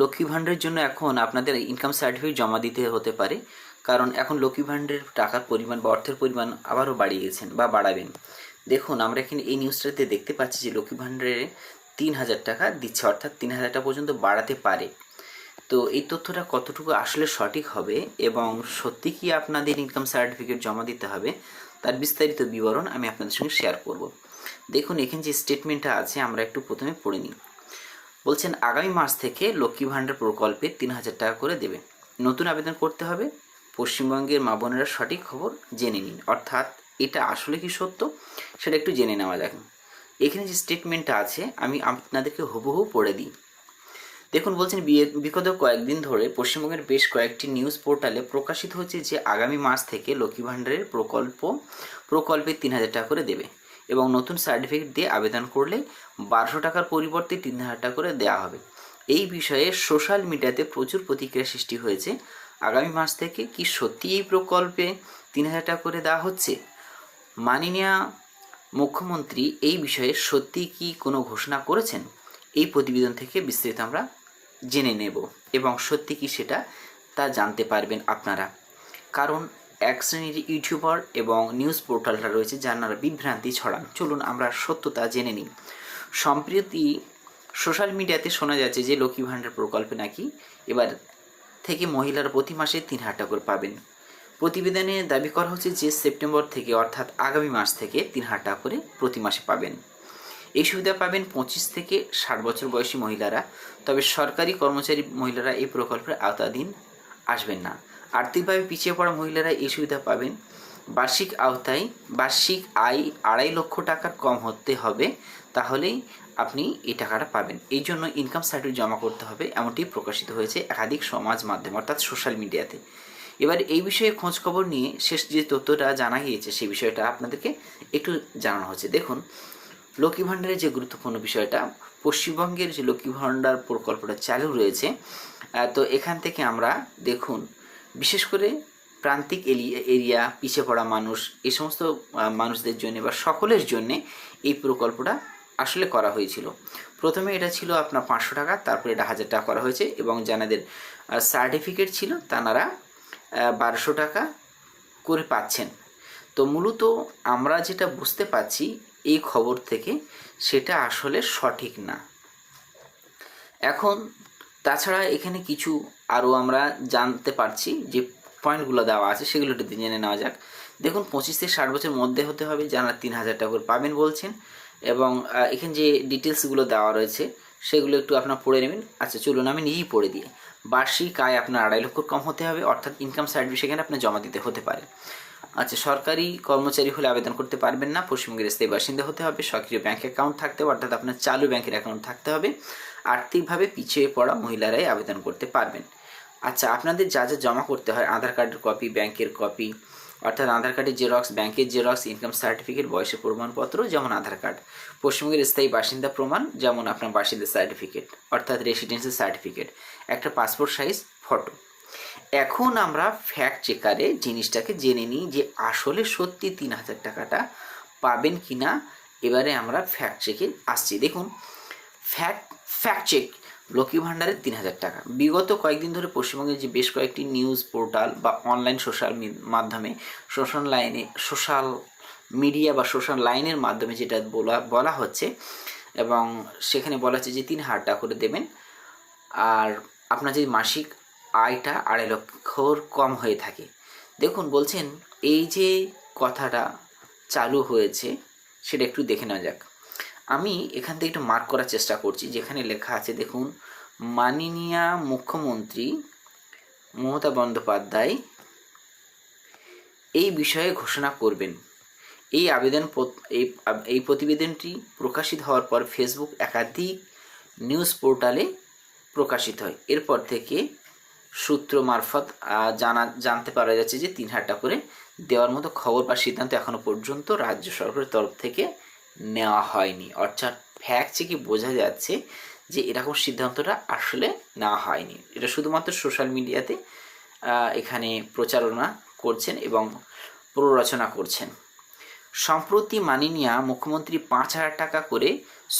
লক্ষ্মী ভাণ্ডারের জন্য এখন আপনাদের ইনকাম সার্টিফিকেট জমা দিতে হতে পারে, কারণ এখন লক্ষ্মী ভাণ্ডারের টাকার পরিমাণ বা অর্থের পরিমাণ আবারও বাড়িয়ে গেছেন বা বাড়াবেন। দেখুন, আমরা এখানে এই নিউজটাতে দেখতে পাচ্ছি যে লক্ষ্মী ভাণ্ডারে তিন হাজার টাকা দিচ্ছে, অর্থাৎ তিন হাজার টাকা পর্যন্ত বাড়াতে পারে। তো এই তথ্যটা কতটুকু আসলে সঠিক হবে এবং সত্যি কি আপনাদের ইনকাম সার্টিফিকেট জমা দিতে হবে, তার বিস্তারিত বিবরণ আমি আপনাদের সঙ্গে শেয়ার করব। দেখুন, এখানে যে স্টেটমেন্টটা আছে, আমরা একটু প্রথমে পড়ে নিই। বলছেন, আগামী মাস থেকে লক্ষ্মী ভাণ্ডার প্রকল্পে তিন হাজার টাকা করে দেবে। নতুন আবেদন করতে হবে। পশ্চিমবঙ্গের মা বোনেরা সঠিক খবর জেনে নিন। অর্থাৎ এটা আসলে কি সত্য? সেটা একটু জেনে নেওয়া যাক। এখানে যে স্টেটমেন্টটা আছে, আমি আপনাদেরকে হুবহু পড়ে দিই। দেখুন, বলছেন বিগত কয়েকদিন ধরে পশ্চিমবঙ্গের বেশ কয়েকটি নিউজ পোর্টালে প্রকাশিত হচ্ছে যে, আগামী মাস থেকে লক্ষ্মী ভাণ্ডারের প্রকল্প, প্রকল্পে তিন হাজার টাকা করে দেবে। এবং নতুন সার্টিফিকেট দিয়ে আবেদন করলে বারোশো টাকার পরিবর্তে তিন হাজার টাকা করে দেওয়া হবে। এই বিষয়ে সোশ্যাল মিডিয়াতে প্রচুর প্রতিক্রিয়া সৃষ্টি হয়েছে। আগামী মাস থেকে কি সত্যি এই প্রকল্পে তিন হাজার টাকা করে দেওয়া হচ্ছে? মাননীয় মুখ্যমন্ত্রী এই বিষয়ে সত্যি কি কোনো ঘোষণা করেছেন? এই প্রতিবেদন থেকে বিস্তারিত আমরা জেনে নেব এবং সত্যি কি সেটা তা জানতে পারবেন আপনারা। কারণ এক শ্রেণির ইউটিউবার এবং নিউজ পোর্টালরা রয়েছে যারা বিভ্রান্তি ছড়ান। চলুন আমরা সত্যতা জেনে নিই। সম্প্রতি সোশ্যাল মিডিয়াতে শোনা যাচ্ছে যে লক্ষ্মী ভাণ্ডার প্রকল্পে নাকি এবার থেকে মহিলারা প্রতি মাসে তিন হাজার টাকা করে পাবেন। প্রতিবেদনে দাবি করা হচ্ছে যে সেপ্টেম্বর থেকে অর্থাৎ আগামী মাস থেকে তিন হাজার টাকা করে প্রতি মাসে পাবেন। এই সুবিধা পাবেন পঁচিশ থেকে ষাট বছর বয়সী মহিলারা। তবে সরকারি কর্মচারী মহিলারা এই প্রকল্পের আওতাধীন আসবেন না। আর্থিকভাবে পিছিয়ে পড়া মহিলারা এই সুবিধা পাবেন। বার্ষিক আওতায় বার্ষিক আয় আড়াই লক্ষ টাকার কম হতে হবে, তাহলেই আপনি এই টাকাটা পাবেন। এই জন্য ইনকাম সার্টিফিকেট জমা করতে হবে, এমনটি প্রকাশিত হয়েছে একাধিক সমাজ মাধ্যম, অর্থাৎ সোশ্যাল মিডিয়াতে এবার এই বিষয়ে খোঁজ খবর নিয়ে শেষ যে তথ্যটা জানা গিয়েছে সেই বিষয়টা আপনাদেরকে একটু জানানো হচ্ছে। দেখুন, লক্ষ্মী ভাণ্ডারের যে গুরুত্বপূর্ণ বিষয়টা, পশ্চিমবঙ্গের যে লক্ষ্মী ভাণ্ডার প্রকল্পটা চালু রয়েছে তো এখান থেকে আমরা দেখুন বিশেষ করে প্রান্তিক এরিয়া পিছিয়ে পড়া মানুষ এই সমস্ত মানুষদের জন্য বা সকলের জন্যে এই প্রকল্পটা আসলে করা হয়েছিল। প্রথমে এটা ছিল আপনার পাঁচশো টাকা, তারপরে এটা হাজার টাকা করা হয়েছে এবং যাদের সার্টিফিকেট ছিল তারা বারোশো টাকা করে পাচ্ছেন। তো মূলত আমরা যেটা বুঝতে পারছি এই খবর থেকে সেটা আসলে সঠিক না। এখন তাছাড়া এখানে কিছু আরও আমরা জানতে পারছি যে পয়েন্টগুলো দেওয়া আছে, সেগুলো একটু জেনে নেওয়া যাক। দেখুন, পঁচিশ থেকে ষাট বছর মধ্যে হতে হবে, যারা তিন হাজার টাকা করে পাবেন বলছেন। এবং এখানে যে ডিটেলসগুলো দেওয়া রয়েছে, সেগুলো একটু আপনার পড়ে নেবেন। আচ্ছা চলুন, আমি নিজেই পড়ে দিয়ে বার্ষিক আয় আপনার আড়াই লক্ষ কম হতে হবে, অর্থাৎ ইনকাম সার্টিফিকেট সেখানে আপনার জমা দিতে হতে পারে। আচ্ছা সরকারি কর্মচারী হলে আবেদন করতে পারবেন না। পশ্চিমবঙ্গের স্থায়ী বাসিন্দা হতে হবে, সক্রিয় ব্যাংক অ্যাকাউন্ট থাকতে হবে, অর্থাৎ আপনার চালু ব্যাংকের অ্যাকাউন্ট থাকতে হবে। আর্থিকভাবে পিছিয়ে পড়া মহিলারাই আবেদন করতে পারবেন। আচ্ছা আপনাদের যা যা জমা করতে হয়, আধার কার্ডের কপি, ব্যাংকের কপি, অর্থাৎ আধার কার্ডের জেরক্স, ব্যাংকের জেরক্স, ইনকাম সার্টিফিকেট, বয়সের প্রমাণপত্র, যেমন আধার কার্ড। পশ্চিমবঙ্গের স্থায়ী বাসিন্দা প্রমাণ, যেমন আপনার বাসিন্দা সার্টিফিকেট, অর্থাৎ রেসিডেন্সি সার্টিফিকেট একটা পাসপোর্ট সাইজ ফটো এখন আমরা ফ্যাক্ট চেকারে জিনিসটাকে জেনে নিই যে আসলে সত্যি তিন হাজার টাকাটা পাবেন কি না এবারে আমরা ফ্যাক্ট চেকে আসছি। দেখুন ফ্যাক্ট ফ্যাক্ট চেক লক্ষ্মী ভাণ্ডারের তিন হাজার টাকা। বিগত কয়েকদিন ধরে পশ্চিমবঙ্গের যে বেশ কয়েকটি নিউজ পোর্টাল বা অনলাইন সোশ্যাল মাধ্যমে সোশ্যাল লাইনে সোশ্যাল মিডিয়া বা সোশ্যাল লাইনের মাধ্যমে যেটা বলা বলা হচ্ছে, এবং সেখানে বলা হচ্ছে যে তিন হাজার টাকা করে দেবেন। আর আপনার যদি মাসিক আয়টা আড়াই লক্ষর কম হয়ে থাকে। দেখুন, বলছেন, এই যে কথাটা চালু হয়েছে, সেটা একটু দেখে নেওয়া যাক। আমি এখান থেকে একটু মার্ক করার চেষ্টা করছি, যেখানে লেখা আছে, দেখুন, মাননীয় মুখ্যমন্ত্রী মমতা বন্দ্যোপাধ্যায় এই বিষয়ে ঘোষণা করবেন। এই আবেদন এই প্রতিবেদনটি প্রকাশিত হওয়ার পর ফেসবুক একাধিক নিউজ পোর্টালে প্রকাশিত হয়। এরপর থেকে সূত্র মারফত জানা, জানতে পারা যাচ্ছে যে তিন হাজার টাকা করে দেওয়ার মতো খবর বা সিদ্ধান্ত এখনও পর্যন্ত রাজ্য সরকারের তরফ থেকে নেওয়া হয়নি। অর্থাৎ ফ্যাক্ট চেকে বোঝা যাচ্ছে যে এরকম সিদ্ধান্তটা আসলে নেওয়া হয়নি। এটা শুধুমাত্র সোশ্যাল মিডিয়াতে এখানে প্রচারণা করছেন এবং প্ররোচনা করছেন। সম্প্রতি মাননীয়া মুখ্যমন্ত্রী পাঁচ হাজার টাকা করে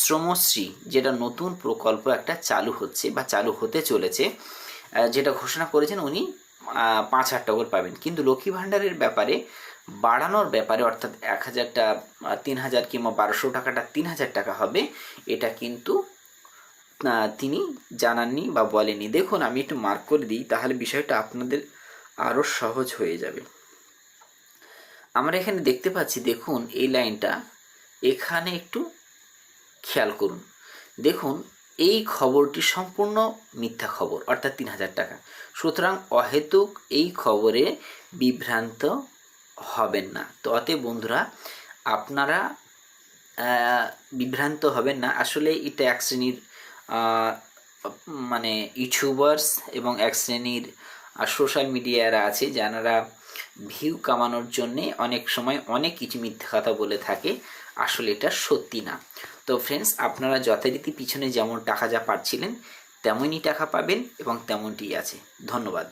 শ্রমশ্রী, যেটা নতুন প্রকল্প একটা চালু হচ্ছে বা চালু হতে চলেছে যেটা ঘোষণা করেছেন উনি পাঁচ হাজার টাকা করে পাবেন। কিন্তু লক্ষ্মী ভাণ্ডারের ব্যাপারে, বাড়ানোর ব্যাপারে, অর্থাৎ এক হাজারটা তিন হাজার কিংবা বারোশো টাকাটা তিন হাজার টাকা হবে, এটা কিন্তু তিনি জানাননি বা বলেনি দেখুন, আমি একটু মার্ক করে দিই, তাহলে বিষয়টা আপনাদের আরও সহজ হয়ে যাবে। আমরা এখানে দেখতে পাচ্ছি, দেখুন, এই লাইনটা, এখানে একটু খেয়াল করুন। দেখুন এই খবরটি সম্পূর্ণ মিথ্যা খবর, অর্থাৎ তিন হাজার টাকা। সুতরাং অহেতুক এই খবরে বিভ্রান্ত হবেন না। তো অতএব বন্ধুরা, আপনারা বিভ্রান্ত হবেন না। আসলে এটা এক শ্রেণির মানে ইউটিউবার্স এবং এক শ্রেণির সোশ্যাল মিডিয়ারা আছে, যারা ভিউ কামানোর জন্যে অনেক সময় অনেক কিছু মিথ্যা কথা বলে থাকে। আসলে এটা সত্যি না। তো ফ্রেন্ডস আপনারা যথারীতি পিছনে যেমন টাকা যা পাচ্ছিলেন তেমনই টাকা পাবেন এবং তেমনটি আছে। ধন্যবাদ।